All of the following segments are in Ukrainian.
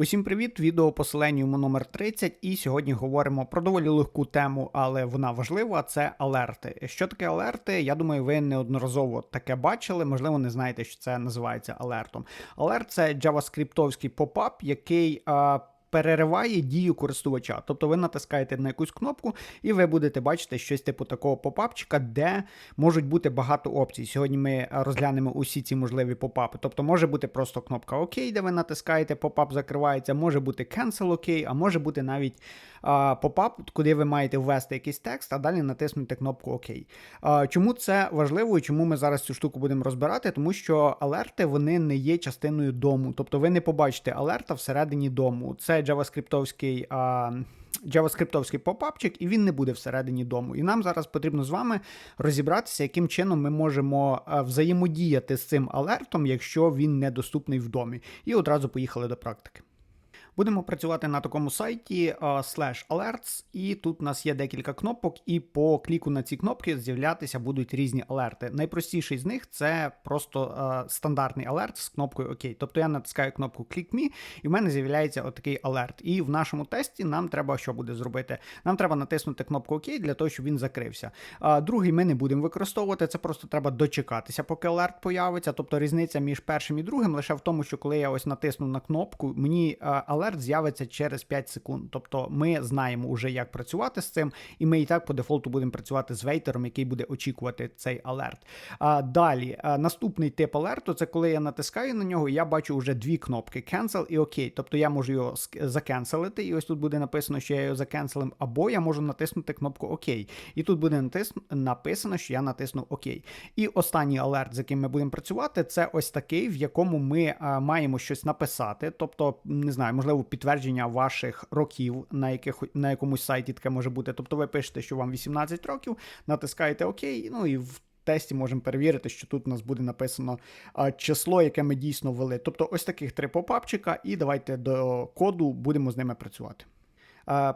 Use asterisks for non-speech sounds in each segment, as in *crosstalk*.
Усім привіт! Відео по Селеніуму номер 30 і сьогодні говоримо про доволі легку тему, але вона важлива. Це алерти. Що таке алерти? Я думаю, ви неодноразово таке бачили. Можливо, не знаєте, що це називається алертом. Алерт це JavaScript попап, який. А, перериває дію користувача. Тобто ви натискаєте на якусь кнопку, і ви будете бачити щось типу такого попапчика, де можуть бути багато опцій. Сьогодні ми розглянемо усі ці можливі попапи. Тобто може бути просто кнопка ОК, де ви натискаєте, попап закривається, може бути Cancel OK, а може бути навіть попап, куди ви маєте ввести якийсь текст, а далі натиснути кнопку ОК. Чому це важливо і чому ми зараз цю штуку будемо розбирати? Тому що алерти вони не є частиною дому. Тобто ви не побачите алерта всередині дому. Це JavaScript а, JavaScript попапчик, і він не буде всередині дому. І нам зараз потрібно з вами розібратися, яким чином ми можемо взаємодіяти з цим алертом, якщо він недоступний в домі. І одразу поїхали до практики. Будемо працювати на такому сайті slash alerts, і тут у нас є декілька кнопок, і по кліку на ці кнопки з'являтися будуть різні алерти. Найпростіший з них це просто стандартний алерт з кнопкою ОК. Тобто я натискаю кнопку Click Me, і в мене з'являється отакий алерт. І в нашому тесті нам треба що буде зробити? Нам треба натиснути кнопку ОК для того, щоб він закрився. Другий ми не будемо використовувати, це просто треба дочекатися, поки алерт появиться. Тобто різниця між першим і другим лише в тому, що коли я ось натисну на кнопку, мені алерт алерт з'явиться через 5 секунд. Тобто ми знаємо вже, як працювати з цим, і ми і так по дефолту будемо працювати з вейтером, який буде очікувати цей алерт. Далі, наступний тип алерту це коли я натискаю на нього, я бачу вже дві кнопки Cancel і OK. Тобто я можу його закенселити, і ось тут буде написано, що я його закенселив, або я можу натиснути кнопку ОК. І тут буде натис... написано, що я натиснув ОК. І останній алерт, з яким ми будемо працювати, це ось такий, в якому ми маємо щось написати. Тобто, не знаю, можливо можливо, підтвердження ваших років на яких, на якомусь сайті таке може бути. Тобто ви пишете, що вам 18 років, натискаєте ОК, ну і в тесті можемо перевірити, що тут у нас буде написано а, число, яке ми дійсно ввели. Тобто ось таких три попапчика, і давайте до коду будемо з ними працювати.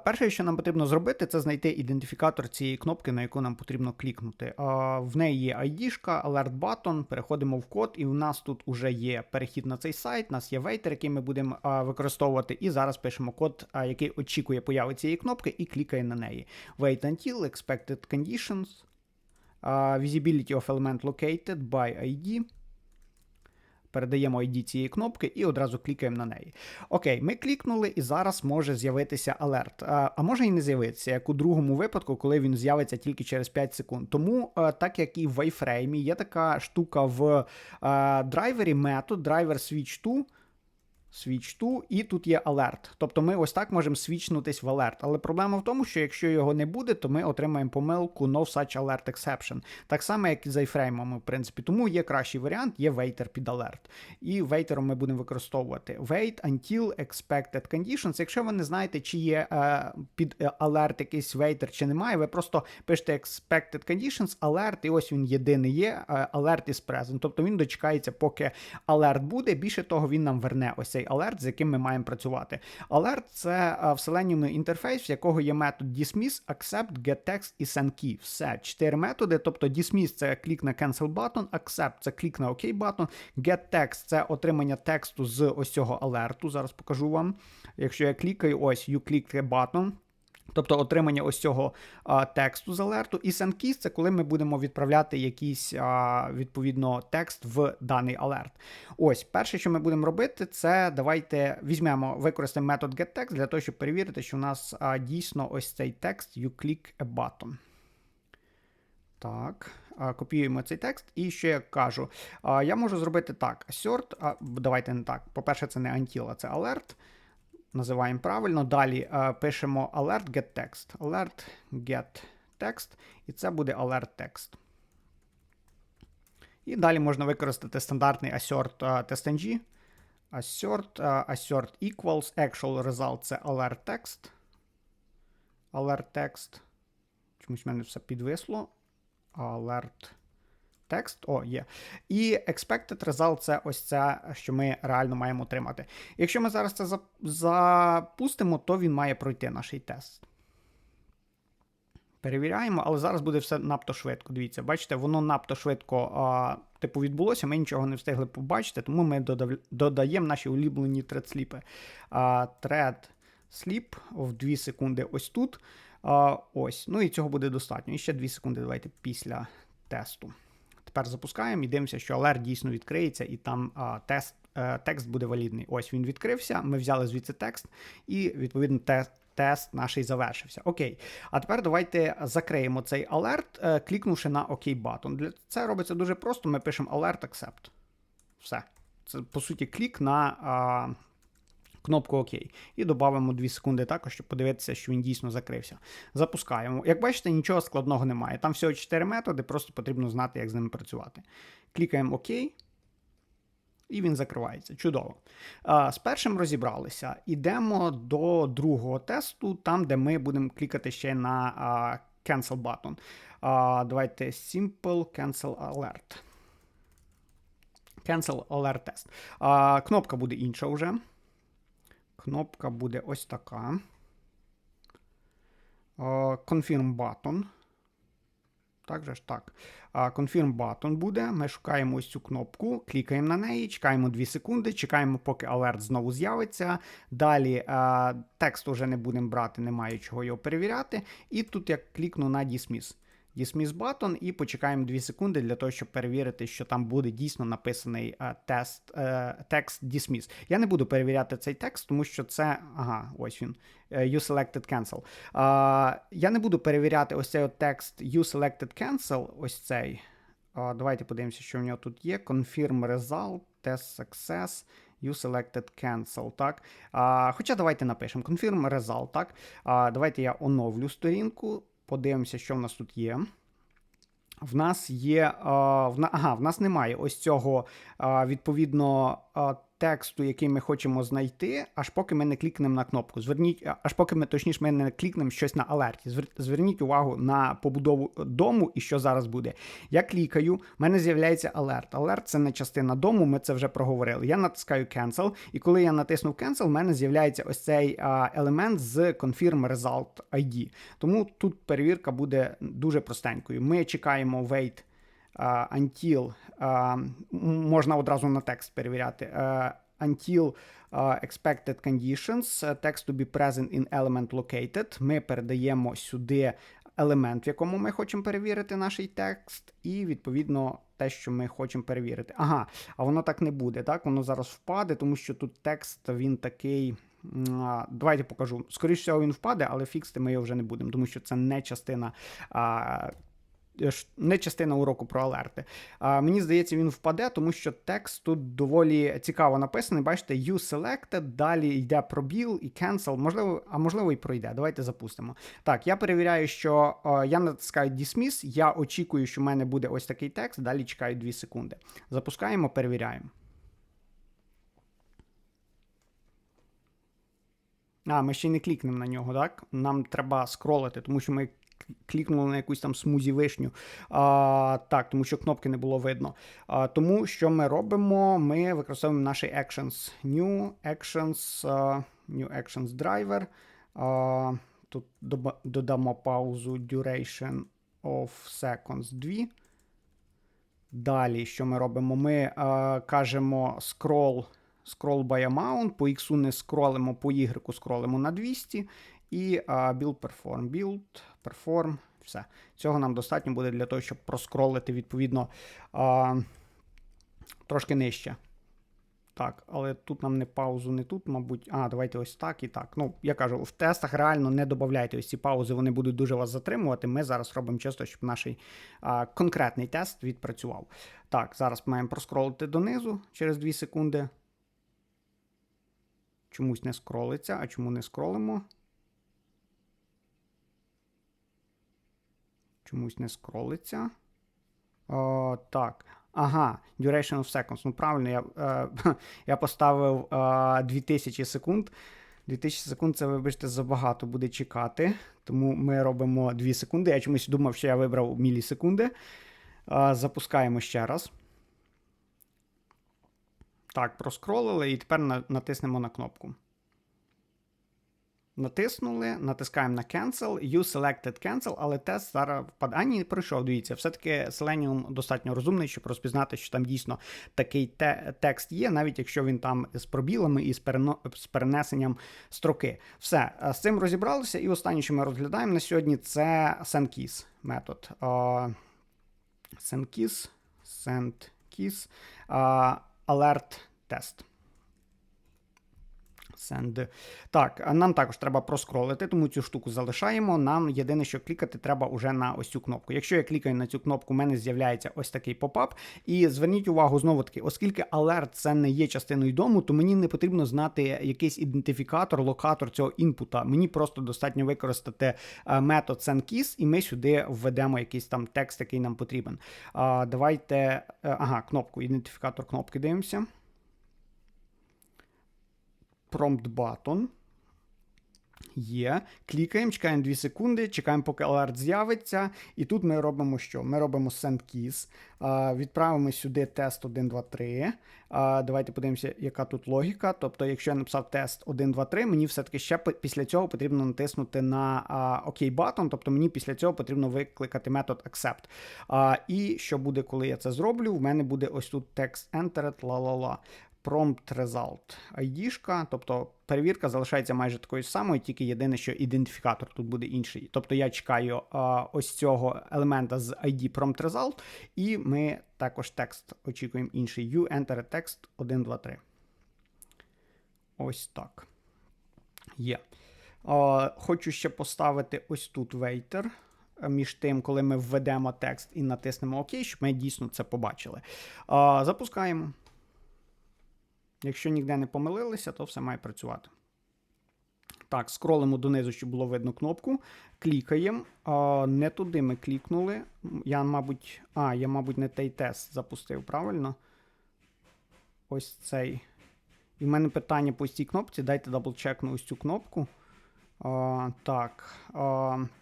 Перше, що нам потрібно зробити, це знайти ідентифікатор цієї кнопки, на яку нам потрібно клікнути. В неї є ID, Alert Button, переходимо в код, і в нас тут вже є перехід на цей сайт, у нас є вейтер, який ми будемо використовувати. І зараз пишемо код, який очікує появи цієї кнопки, і клікає на неї. Wait until expected conditions. Visibility of element located by ID передаємо ID цієї кнопки і одразу клікаємо на неї. Окей, ми клікнули, і зараз може з'явитися алерт. А, може і не з'явитися, як у другому випадку, коли він з'явиться тільки через 5 секунд. Тому, а, так як і в вайфреймі, є така штука в а, драйвері метод, driver switch to switch to, і тут є alert. Тобто ми ось так можемо свічнутись в alert. Але проблема в тому, що якщо його не буде, то ми отримаємо помилку no such alert exception. Так само, як і з iframe, в принципі. Тому є кращий варіант, є waiter під alert. І вейтером ми будемо використовувати wait until expected conditions. Якщо ви не знаєте, чи є е, під alert якийсь waiter, чи немає, ви просто пишете expected conditions, alert, і ось він єдиний є, е, alert is present. Тобто він дочекається, поки alert буде. Більше того, він нам верне ось цей цей алерт, з яким ми маємо працювати. Алерт це в інтерфейс, в якого є метод dismiss, accept, getText і sendKey. Все, чотири методи. Тобто dismiss це клік на cancel button, accept це клік на OK button, getText це отримання тексту з ось цього алерту. Зараз покажу вам. Якщо я клікаю, ось you click button, Тобто отримання ось цього а, тексту з алерту. І SendKeys – це коли ми будемо відправляти якийсь а, відповідно текст в даний алерт. Ось, перше, що ми будемо робити, це давайте візьмемо, використаємо метод getText для того, щоб перевірити, що у нас а, дійсно ось цей текст you click a button. Так, копіюємо цей текст. І ще я кажу, я можу зробити так: assert, давайте не так. По-перше, це не until, а це alert називаємо правильно. Далі е, пишемо alert get text. Alert get text, і це буде alert text. І далі можна використати стандартний assert uh, testng. Assert, uh, assert equals actual result це alert text. Alert text. Чомусь в мене все підвисло. Alert текст, о, є. І expected result це ось це, що ми реально маємо отримати. Якщо ми зараз це запустимо, то він має пройти наш тест. Перевіряємо, але зараз буде все надто швидко. Дивіться, бачите, воно надто швидко а, типу відбулося, ми нічого не встигли побачити, тому ми додав- додаємо наші улюблені. А, thread sleep в 2 секунди ось тут. А, ось. Ну і цього буде достатньо. І ще 2 секунди давайте після тесту. Тепер запускаємо і дивимося, що алерт дійсно відкриється, і там а, тест, е, текст буде валідний. Ось він відкрився. Ми взяли звідси текст, і відповідно те, тест наш завершився. Окей. А тепер давайте закриємо цей алерт, клікнувши на ОК батон. Для це робиться дуже просто. Ми пишемо alert accept. Все. Це по суті клік на. Кнопку ОК. І додамо 2 секунди також, щоб подивитися, що він дійсно закрився. Запускаємо. Як бачите, нічого складного немає. Там всього 4 методи, просто потрібно знати, як з ними працювати. Клікаємо ОК. І він закривається. Чудово. З першим розібралися. Ідемо до другого тесту, там, де ми будемо клікати ще на Cancel button. Давайте Simple Cancel Alert. Cancel Alert Test. Кнопка буде інша вже. Кнопка буде ось така. Confirm button. Так же ж так. Confirm button буде. Ми шукаємо ось цю кнопку, клікаємо на неї, чекаємо 2 секунди, чекаємо, поки алерт знову з'явиться. Далі текст уже не будемо брати, немає чого його перевіряти. І тут я клікну на Dismiss. Dismiss button і почекаємо 2 секунди для того, щоб перевірити, що там буде дійсно написаний тест, е, текст Dismiss. Я не буду перевіряти цей текст, тому що це. Ага, ось він. е, You selected cancel. Я не буду перевіряти ось цей от текст You selected cancel. Ось цей. Давайте подивимося, що в нього тут є. Confirm result, test success. You selected cancel, так. А, хоча давайте напишемо confirm result, так. А, давайте я оновлю сторінку. Подивимося, що в нас тут є. В нас є. На- ага, в нас немає ось цього відповідно а, тексту, який ми хочемо знайти, аж поки ми не клікнемо на кнопку. Зверніть, аж поки ми точніше ми не клікнемо щось на алерті. Зверніть увагу на побудову дому і що зараз буде. Я клікаю, в мене з'являється алерт. Алерт це не частина дому, ми це вже проговорили. Я натискаю Cancel, і коли я натиснув Cancel, в мене з'являється ось цей елемент з Confirm Result ID. Тому тут перевірка буде дуже простенькою. Ми чекаємо wait until, можна одразу на текст перевіряти. Uh, until expected conditions, text to be present in element located. Ми передаємо сюди елемент, в якому ми хочемо перевірити наш текст, і відповідно те, що ми хочемо перевірити. Ага, а воно так не буде, так? Воно зараз впаде, тому що тут текст він такий. Давайте покажу. Скоріше всього, він впаде, але фіксити ми його вже не будемо, тому що це не частина. А, е, не частина уроку про алерти. А, мені здається, він впаде, тому що текст тут доволі цікаво написаний. Бачите, you selected, далі йде пробіл і cancel, можливо, а можливо і пройде. Давайте запустимо. Так, я перевіряю, що е, я натискаю dismiss, я очікую, що в мене буде ось такий текст, далі чекаю 2 секунди. Запускаємо, перевіряємо. А, ми ще й не клікнемо на нього, так? Нам треба скролити, тому що ми клікнули на якусь там смузі вишню. А, так, тому що кнопки не було видно. А, тому що ми робимо? Ми використовуємо наші actions. New actions, а, new actions driver. А, тут додамо паузу duration of seconds 2. Далі, що ми робимо? Ми е, кажемо scroll, scroll by amount, по X не скролимо, по Y скролимо на 200. І build perform, build, perform, все. Цього нам достатньо буде для того, щоб проскролити відповідно е, трошки нижче. Так, але тут нам не паузу, не тут, мабуть. А, давайте ось так і так. Ну, я кажу, в тестах реально не додавайте ось ці паузи, вони будуть дуже вас затримувати. Ми зараз робимо чисто, щоб наш а, конкретний тест відпрацював. Так, зараз маємо проскролити донизу через 2 секунди. Чомусь не скролиться, а чому не скролимо? Чомусь не скролиться. О, так. Ага, duration of seconds. Ну, правильно, я е, *laughs* я поставив е, 2000 секунд. 2000 секунд це, вибачте, забагато буде чекати. Тому ми робимо 2 секунди. Я чомусь думав, що я вибрав мілісекунди. Е, запускаємо ще раз. Так, проскролили і тепер натиснемо на кнопку. Натиснули, натискаємо на Cancel, You selected Cancel, але тест зараз впад... А, ні, пройшов. Дивіться, все-таки Selenium достатньо розумний, щоб розпізнати, що там дійсно такий те... текст є, навіть якщо він там з пробілами і з, перено... з перенесенням строки. Все, з цим розібралися. І останнє, що ми розглядаємо на сьогодні, це SendKeys метод. Uh, SendKeys, SendKeys, uh, alert тест. Send. Так, нам також треба проскролити, тому цю штуку залишаємо. Нам єдине, що клікати треба уже на ось цю кнопку. Якщо я клікаю на цю кнопку, у мене з'являється ось такий попап. І зверніть увагу знову таки, оскільки алерт це не є частиною дому, то мені не потрібно знати якийсь ідентифікатор, локатор цього інпута. Мені просто достатньо використати е, метод SendKeys, і ми сюди введемо якийсь там текст, який нам потрібен. Давайте, е, ага, кнопку, ідентифікатор кнопки дивимося prompt button. Є. Клікаємо, чекаємо 2 секунди, чекаємо, поки алерт з'явиться. І тут ми робимо що? Ми робимо send keys. Відправимо сюди тест 1, 2, 3. Давайте подивимося, яка тут логіка. Тобто, якщо я написав тест 1, 2, 3, мені все-таки ще після цього потрібно натиснути на OK button, тобто мені після цього потрібно викликати метод accept. І що буде, коли я це зроблю? В мене буде ось тут text entered, ла-ла-ла prompt result ID, тобто перевірка залишається майже такою самою, тільки єдине, що ідентифікатор тут буде інший. Тобто я чекаю а, ось цього елемента з ID prompt result, і ми також текст очікуємо інший. You enter text 1, 2, 3. Ось так. Є. А, Хочу ще поставити ось тут waiter. Між тим, коли ми введемо текст і натиснемо ОК, щоб ми дійсно це побачили. А, Запускаємо. Якщо ніде не помилилися, то все має працювати. Так, скролимо донизу, щоб було видно кнопку. Клікаємо. Не туди ми клікнули. Я, мабуть, а, я, мабуть, не той тест запустив, правильно? Ось цей. І в мене питання по цій кнопці. Дайте даблчекну ось цю кнопку. А, Так.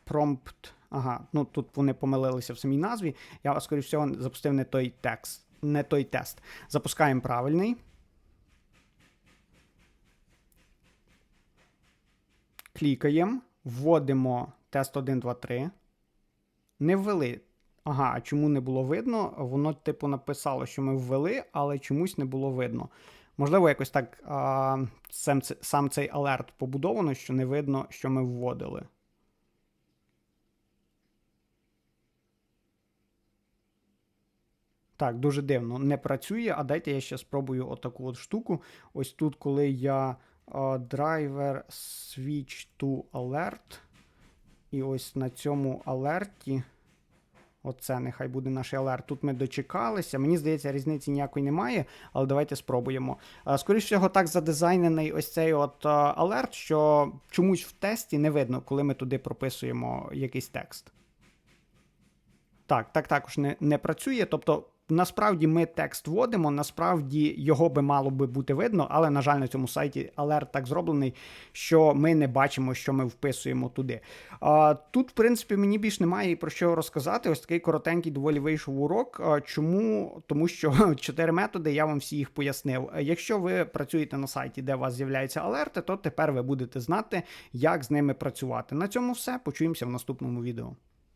Prompt. Ага, ну тут вони помилилися в самій назві. Я, скоріш всього, запустив не той текст, не той тест. Запускаємо правильний. Клікаємо, вводимо тест 1, 2, 3. Не ввели. Ага, а чому не було видно? Воно, типу, написало, що ми ввели, але чомусь не було видно. Можливо, якось так а, сам, сам цей алерт побудовано, що не видно, що ми вводили. Так, дуже дивно. Не працює, а дайте я ще спробую отаку от штуку. Ось тут, коли я driver switch to alert. І ось на цьому алерті. Оце нехай буде наш алерт. Тут ми дочекалися. Мені здається, різниці ніякої немає, але давайте спробуємо. Скоріше всього, так задизайнений ось цей от алерт, що чомусь в тесті не видно, коли ми туди прописуємо якийсь текст. Так, так також не, не працює. Тобто Насправді ми текст вводимо, насправді його би мало би бути видно, але, на жаль, на цьому сайті алерт так зроблений, що ми не бачимо, що ми вписуємо туди. Тут, в принципі, мені більш немає про що розказати. Ось такий коротенький, доволі вийшов урок. Чому? Тому що *laughs* чотири методи, я вам всі їх пояснив. Якщо ви працюєте на сайті, де у вас з'являються алерти, то тепер ви будете знати, як з ними працювати. На цьому все. Почуємося в наступному відео.